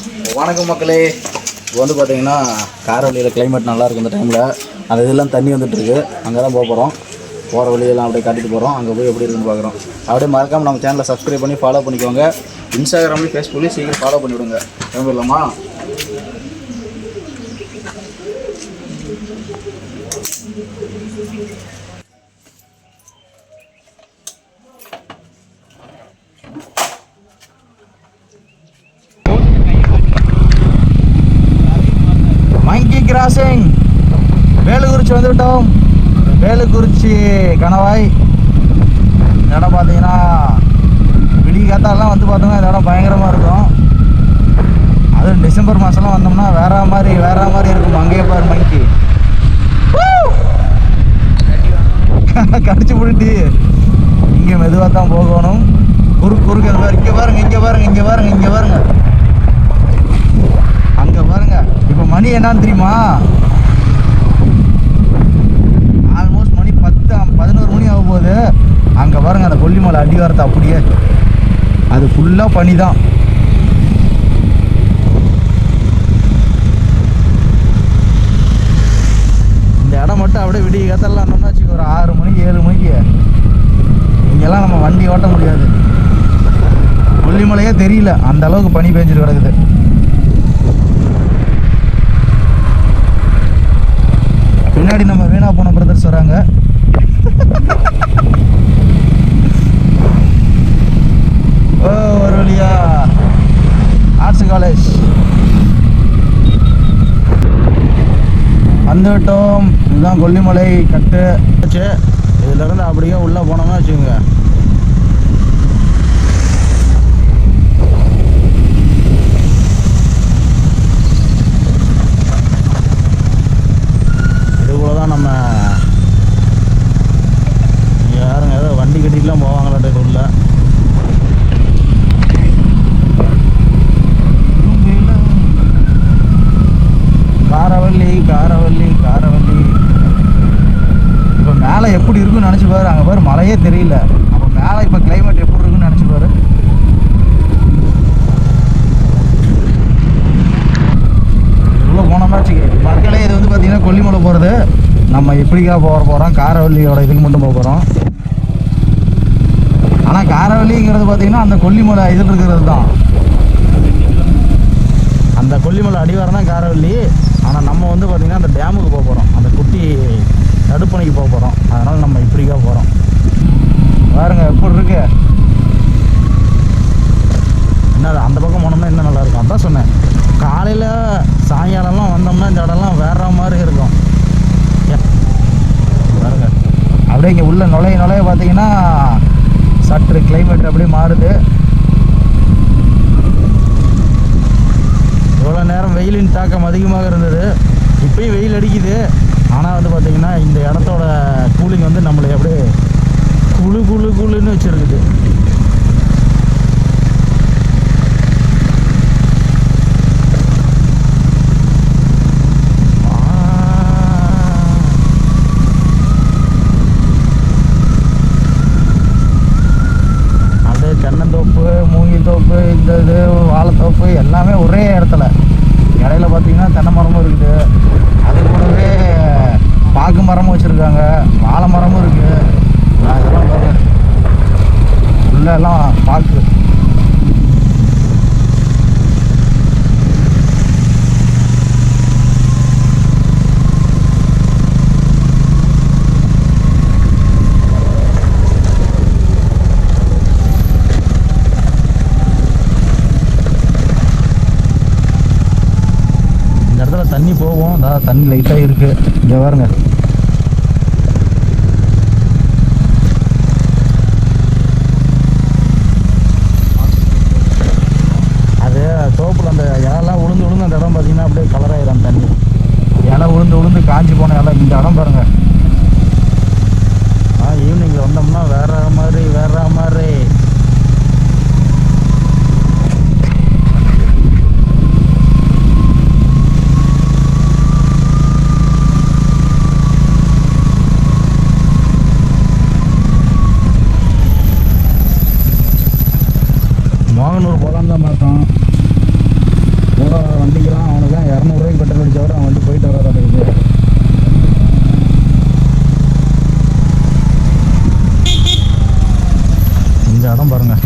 வணக்கம் மக்களே. இப்போ வந்து பார்த்தீங்கன்னா காரவழியில் கிளைமேட் நல்லாயிருக்கு இந்த டைமில் அந்த இதெல்லாம் தண்ணி வந்துட்டுருக்கு அங்கே தான் போக போகிறோம் போகிற வழியெல்லாம் அப்படியே காட்டிட்டு போகிறோம் அங்கே போய் எப்படி இருக்குன்னு பார்க்குறோம் அப்படியே மறக்காமல் நம்ம சேனலை சப்ஸ்கிரைப் பண்ணி ஃபாலோ பண்ணிக்கோங்க. இன்ஸ்டாகிராம்லேயும் ஃபேஸ்புக்லேயும் சீக்கிரம் ஃபாலோ பண்ணிவிடுங்க. கிளம்பிடலாமா மங்கி கிராசிங் வேலுக்குறிச்சி வந்துவிட்டோம். வேலுக்குறிச்சி கணவாய். இந்த இடம் பார்த்தீங்கன்னா விடிய காத்தாலாம் வந்து பார்த்தோம்னா இந்த இடம் பயங்கரமாக இருக்கும். அதுவும் டிசம்பர் மாதம்லாம் வந்தோம்னா வேற மாதிரி வேற மாதிரி இருக்கும். அங்கேயே பாரு மங்கி. கடிச்சு பிடிட்டி இங்கே மெதுவாக தான் போகணும். குறுக்கு குறுக்கு அது மாதிரி இங்கே பாருங்க இங்கே பாருங்க இங்கே பாருங்க இங்கே பாருங்க அங்க பாருங்க என்னன்னு தெரியுமா? ஆல்மோஸ்ட் மணி பத்து பதினோரு மணி ஆகும் போது அங்க பாருங்க அந்த கொல்லிமலை அடிவாரத்தை அப்படியே. அது ஃபுல்லா பனி தான் இந்த இடம் மட்டும் அப்படியே விடிய காத்தெல்லாம் இருந்தோம்னா வச்சுக்கோ ஒரு ஆறு மணிக்கு ஏழு மணிக்கு. இங்கெல்லாம் நம்ம வண்டி ஓட்ட முடியாது. கொல்லிமலையே தெரியல. அந்த அளவுக்கு பனி பெஞ்சிட்டு கிடக்குது. பின்னாடி நம்ம வீணா போன பிரதர்ஸ் வராங்க. ஓ ஒரு வழியா. ஆர்ட்ஸ் காலேஜ் வந்துவிட்டோம் இதுதான் கொல்லிமலை கட்டு. வச்சு இதுலேருந்து அப்படியே உள்ளே போனோம்னா வச்சுக்கோங்க இதுக்குள்ள தான் நம்ம இங்க யாருங்க ஏதோ வண்டி கட்டிட்டுலாம் போவாங்களாட்ட இது உள்ள காரவல்லி காரவல்லி காரவல்லி இப்போ மேலே எப்படி இருக்குன்னு நினச்சி பாரு அங்கே பாரு மழையே தெரியல அப்போ மேலே இப்போ கிளைமேட் எப்படி இருக்குன்னு நினச்சி பாரு உள்ள போனோம்னா வச்சுக்க மக்களே இது வந்து பார்த்தீங்கன்னா கொல்லிமலை போகிறது நம்ம போக போகிறோம் காரவல்லியோட இதுக்கு மட்டும் போக போகிறோம் ஆனால் காரவல்லிங்கிறது பார்த்தீங்கன்னா அந்த கொல்லிமலை இதில் இருக்கிறது தான். அந்த கொல்லிமலை அடிவாரம் தான் காரவல்லி ஆனால் நம்ம வந்து பார்த்திங்கன்னா அந்த டேமுக்கு போக போகிறோம் அந்த குட்டி தடுப்பணைக்கு போக போகிறோம் அதனால் நம்ம இப்படிக்கா போகிறோம் பாருங்க எப்படி இருக்கு? என்ன அந்த பக்கம் போனோம்னா இன்னும் நல்லா இருக்கும். அதான் சொன்னேன். காலையில் சாயங்காலம்லாம் வந்தோம்னா இந்த இடம்லாம் வேற மாதிரி இருக்கும். ஏன் பாருங்க. அப்படியே இங்கே உள்ள நுழைய நுழைய பார்த்தீங்கன்னா சற்று கிளைமேட் அப்படியே மாறுது. இவ்வளோ நேரம் வெயிலின் தாக்கம் அதிகமாக இருந்தது. இப்பயும் வெயில் அடிக்குது. ஆனால் வந்து பார்த்திங்கன்னா இந்த இடத்தோட கூலிங் வந்து நம்மளை அப்படியே குளு குளு குளுன்னு வச்சுருக்குது அப்படியே தென்னந்தோப்பு மூங்கித்தோப்பு இந்த இது வாழைத்தோப்பு எல்லாமே ஒரே இடத்துல இடையில பார்த்தீங்கன்னா தென்னை மரமும் இருக்குது அது கூடவே பாக்கு மரமும் வச்சுருக்காங்க வாழை மரமும் இருக்குது நான் இதெல்லாம் பாருங்க உள்ள எல்லாம் பாக்கு இந்த இடத்துல தண்ணி போகும் அதான் தண்ணி லைட்டாக இருக்குது இங்கே பாருங்க. அது தோப்பில் அந்த இலெல்லாம் உளுந்து உளுந்து அந்த இடம் பார்த்தீங்கன்னா அப்படியே கலர் ஆயிடும் தண்ணி. இலை உளுந்து உளுந்து காஞ்சி போன இலை. இந்த இடம் பாருங்க. ஆ ஈவினிங்கில் வந்தோம்னா வேற மாதிரி வேற மாதிரி மோகனூர் போகலான்னு தான் பார்த்தோம் வண்டிக்கெல்லாம் அவனுக்குலாம் இரநூறுவாய்க்கு பெட்ரோல் அடிச்சா கூட அவன் வண்டி போயிட்டு வராத இருக்குது இந்த இடம் பாருங்க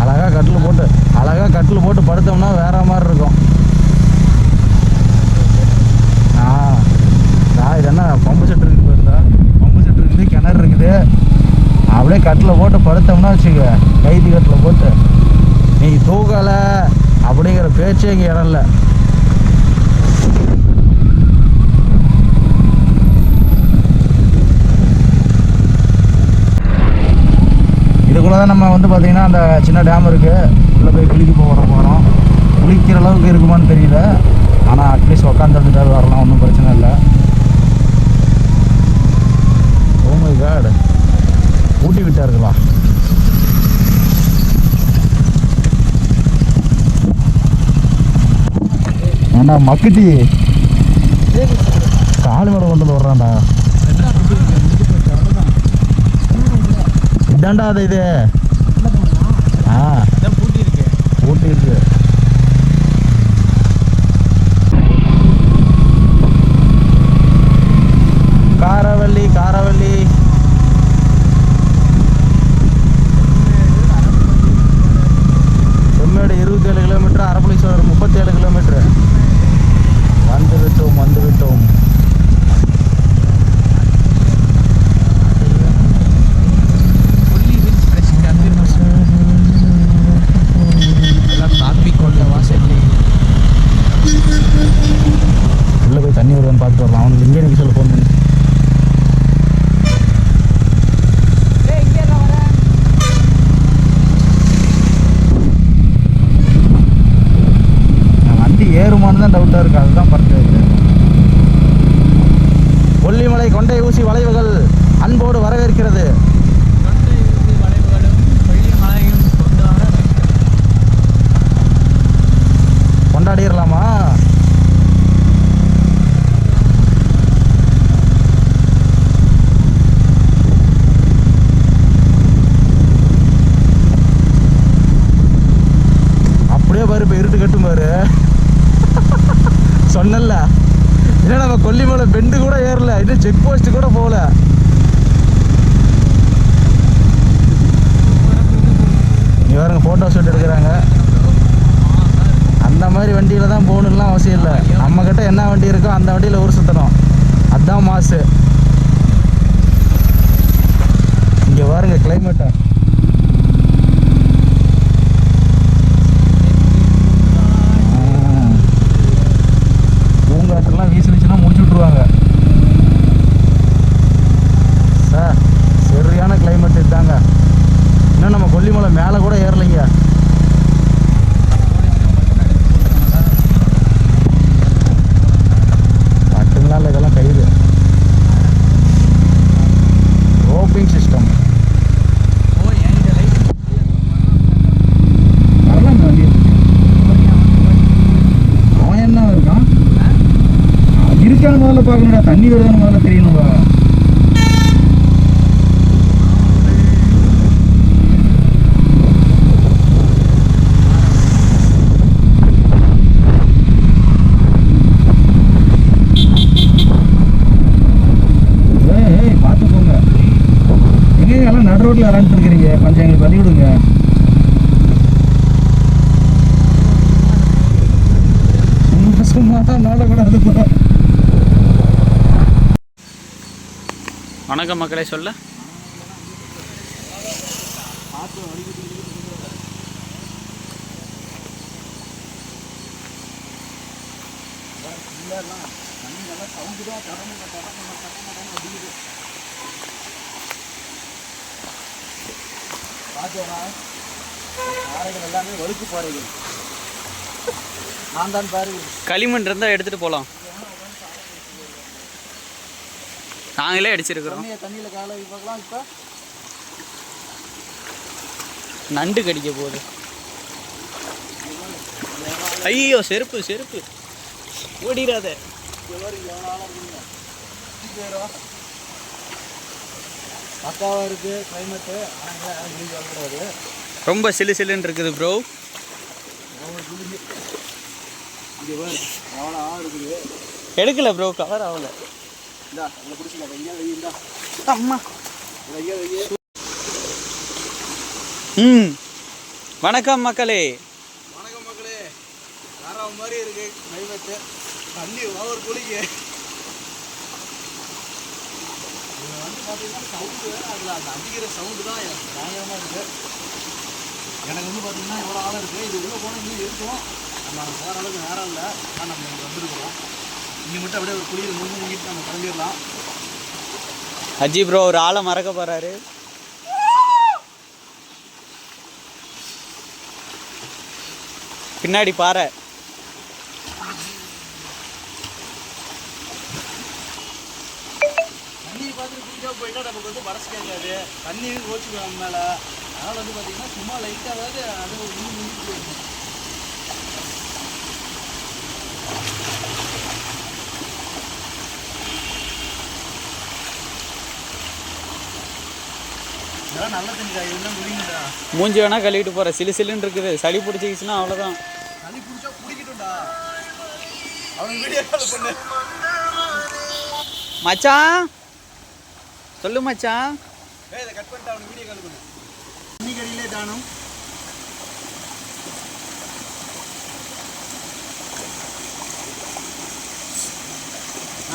அழகா கட்டில் போட்டு அழகா போட்டு படுத்தோம்னா வேற மாதிரி இருக்கும். ஆ. இது என்ன பம்பு செட் இருக்குது போயிருந்தா பம்பு செட் இருக்குது கிணறு இருக்குது. அப்படியே கட்டில் போட்டு படுத்தோம்னா வச்சுக்க கைதி கட்டில் போட்டு. நீ தூக்கலை அப்படிங்கிற பேச்சே இங்கே இடம் இல்லை தான் நம்ம வந்து பார்த்திங்கன்னா அந்த சின்ன டேம் இருக்குது உள்ளே போய் குளிக்க போகிற போகிறோம் குளிக்கிற அளவுக்கு இருக்குமான்னு தெரியல. ஆனால் அட்லீஸ்ட் உட்காந்துருந்துட்டாவது வரலாம். ஒன்றும் பிரச்சனை இல்லை. ஓ மை காட் ஊட்டி விட்டார்களா? ஏண்டா மக்குட்டி? காலு மேலே கொண்டு வந்து வர்றான்டா. இதாண்டா அது இது. இருக்கு ஊட்டி இருக்கு காரவள்ளி காரவள்ளி. தண்ணி வருவான்னு பார்த்துட்டு வரலாம். அவனுக்கு இங்கே எனக்கு சொல்ல ஃபோன் பண்ணி. வண்டி ஏறுமான்னு தான் டவுட்டாக இருக்குது அதுதான் பறக்க கொல்லிமலை கொண்டை ஊசி வளைவுகள் அன்போடு வரவேற்கிறது. கொல்லிமலை பெண்டு கூட ஏறல. இன்னும் செக் போஸ்ட் கூட போகல இங்க பாருங்க ஃபோட்டோ ஷூட் எடுக்கிறாங்க அந்த மாதிரி வண்டியில தான் போகணும்லாம் அவசியம் இல்லை நம்ம கிட்ட என்ன வண்டி இருக்கோ அந்த வண்டியில் ஊர் சுற்றணும் அதான் மாசு இங்க பாருங்க கிளைமேட்டை பூங்காற்றெல்லாம் வீசினுச்சுன்னா முடிச்சு விட்ருவாங்க சார் சரியான கிளைமேட் இதுதாங்க இன்னும் நம்ம கொல்லிமலை மேலே கூட ஏறலைங்க பட்டுங்களா இல்லை இதெல்லாம் கயிறு ரோப்பிங் சிஸ்டம் ஓ என்கிட்ட லைட் வரலாம் வண்டி அவன் என்ன இருக்கான் இருக்கான்னு முதல்ல பார்க்கணும்டா தண்ணி வருதுன்னு முதல்ல தெரியணும்பா ஏய், ஏய், எல்லாம் நடு ரோட்ல விளாண்டுட்டு இருக்கிறீங்க கொஞ்சம் எங்களுக்கு பண்ணி விடுங்க சும்மா சும்மா தான் நாடக்கூடாது bro. வணக்கம் மக்களே சொல்ல. பாறைகள் எல்லாமே வழுக்கு பாறைகள் நான் தான் பாரு களிமண் இருந்தால் எடுத்துகிட்டு போகலாம் நாங்களே அடிச்சிருக்கிறோம். தண்ணியை தண்ணியில் காலை பார்க்கலாம். இப்போ நண்டு கடிக்க போகுது. ஐயோ செருப்பு செருப்பு. ஓடிடாத பக்காவாக இருக்குது கிளைமேட்டு வரக்கூடாது. ரொம்ப சிலு சிலுன்னு இருக்குது ப்ரோ எடுக்கல ப்ரோ கவர் ஆகல. இந்தா இதை பிடிச்சிக்கலாம் வைங்க வை இந்தா அம்மா ம் வணக்கம் மக்களே வணக்கம் மக்களே வேற மாதிரி இருக்கு கிளைமேட்டு தண்ணி ஓவர் குளிக்க வந்து பார்த்தீங்கன்னா சவுண்டு வேறு அதில் அந்த அடிக்கிற சவுண்டு தான் எனக்கு பயங்கரமாக இருக்குது எனக்கு வந்து பார்த்தீங்கன்னா இவ்வளோ ஆழம் இருக்குது இது உள்ளே போனால் இன்னும் இருக்கும் நம்ம போகிற அளவுக்கு நேரம் இல்லை ஆனால் நம்ம இங்கே வந்துருக்குறோம் இங்கே மட்டும் அப்படியே ஒரு குளியல் முங்கு முங்கிட்டு நம்ம கிளம்பிடலாம். அஜி ப்ரோ ஒரு ஆளை மறக்க போறாரு. பின்னாடி பாறை. தண்ணியை பார்த்துட்டு குளிச்சா போயிட்டா நமக்கு வந்து மனசு கேட்காது. தண்ணி ஓச்சு நம்ம மேலே. அதனால் வந்து பார்த்தீங்கன்னா சும்மா லைட்டாக அதாவது அது ஒரு முங்கி முங்கிட்டு போயிடும் இதெல்லாம் நல்ல தண்ணிடா இதெல்லாம் குடிங்கடா மூஞ்சி வேணா கழுவிட்டு போற சிலு சிலுன்னு இருக்குது. சளி பிடிச்சிக்கிச்சுன்னா அவ்வளோதான் மச்சான்? சொல்லு மச்சான். கட் பண்ணிட்டு அவனுக்கு வீடியோ கால் பண்ணு. தானம் நல்ல பாம்பு கீழே வந்துட்டு போகுது பார்த்து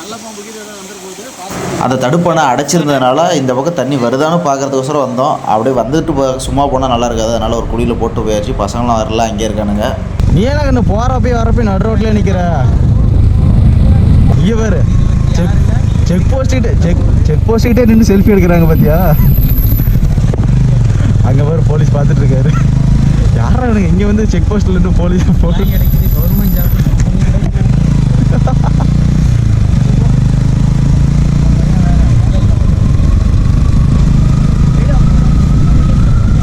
அந்த தடுப்பணை அடைச்சிருந்ததுனால இந்த பக்கம் தண்ணி வருதான்னு பார்க்கறதுக்கோசரம் வந்தோம். அப்படியே வந்துட்டு போ சும்மா போனால் நல்லா இருக்காது. அதனால் ஒரு குழியில் போட்டு போயாச்சு. பசங்களாம் வரல அங்கே இருக்கானுங்க. நீ என்ன கண்ணு போறப்பயும் வரப்பயும் நடு ரோட்ல நிக்கிற. இங்க பாரு. செக் செக் போஸ்ட் கிட்ட செக் செக் போஸ்ட் கிட்டே நின்று செல்ஃபி எடுக்கிறாங்க பாத்தியா? அங்க பாரு போலீஸ் பார்த்துட்டு இருக்காரு. யாரா எனக்கு இங்க வந்து செக் போஸ்ட்ல இருந்து போலீஸ் போட்டு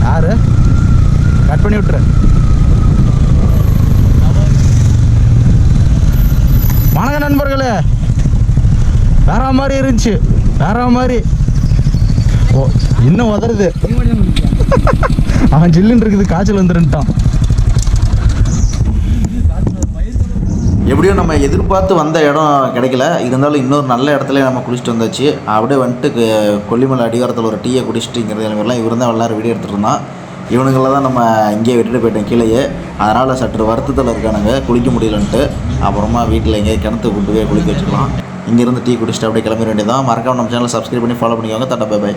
யாரு கட் பண்ணி விட்டுரு. வணக்கம் நண்பர்களே. வேற மாதிரி இருந்துச்சு. வேற மாதிரி. ஓ இன்னும் உதறது அவன் ஜில்லுன்னு இருக்குது காய்ச்சல் வந்துருன்ட்டான். எப்படியோ நம்ம எதிர்பார்த்து வந்த இடம் கிடைக்கல. இருந்தாலும் இன்னொரு நல்ல இடத்துல நம்ம குளிச்சுட்டு வந்தாச்சு. அப்படியே வந்துட்டு கொல்லிமலை அடிவாரத்தில் ஒரு டீயை குடிச்சிட்டு இங்கே எல்லாம் இவர் தான் எல்லாரும் வீடியோ எடுத்துகிட்டு இருந்தான். இவனுங்களை தான் நம்ம இங்கேயே விட்டுட்டு போயிட்டோம் கீழேயே. அதனால் சற்று வருத்தத்தில் இருக்கானுங்க. குளிக்க முடியலன்ட்டு. அப்புறமா வீட்டில் எங்கேயே கிணத்து கொண்டு போய் குளிக்க வச்சுக்கலாம். இங்கேருந்து டீ குடிச்சிட்டு அப்படியே கிளம்பிட வேண்டியதான் மறக்காம நம்ம சேனலை சப்ஸ்கிரைப் பண்ணி ஃபாலோ பண்ணிக்கோங்க. தட்டா பை பை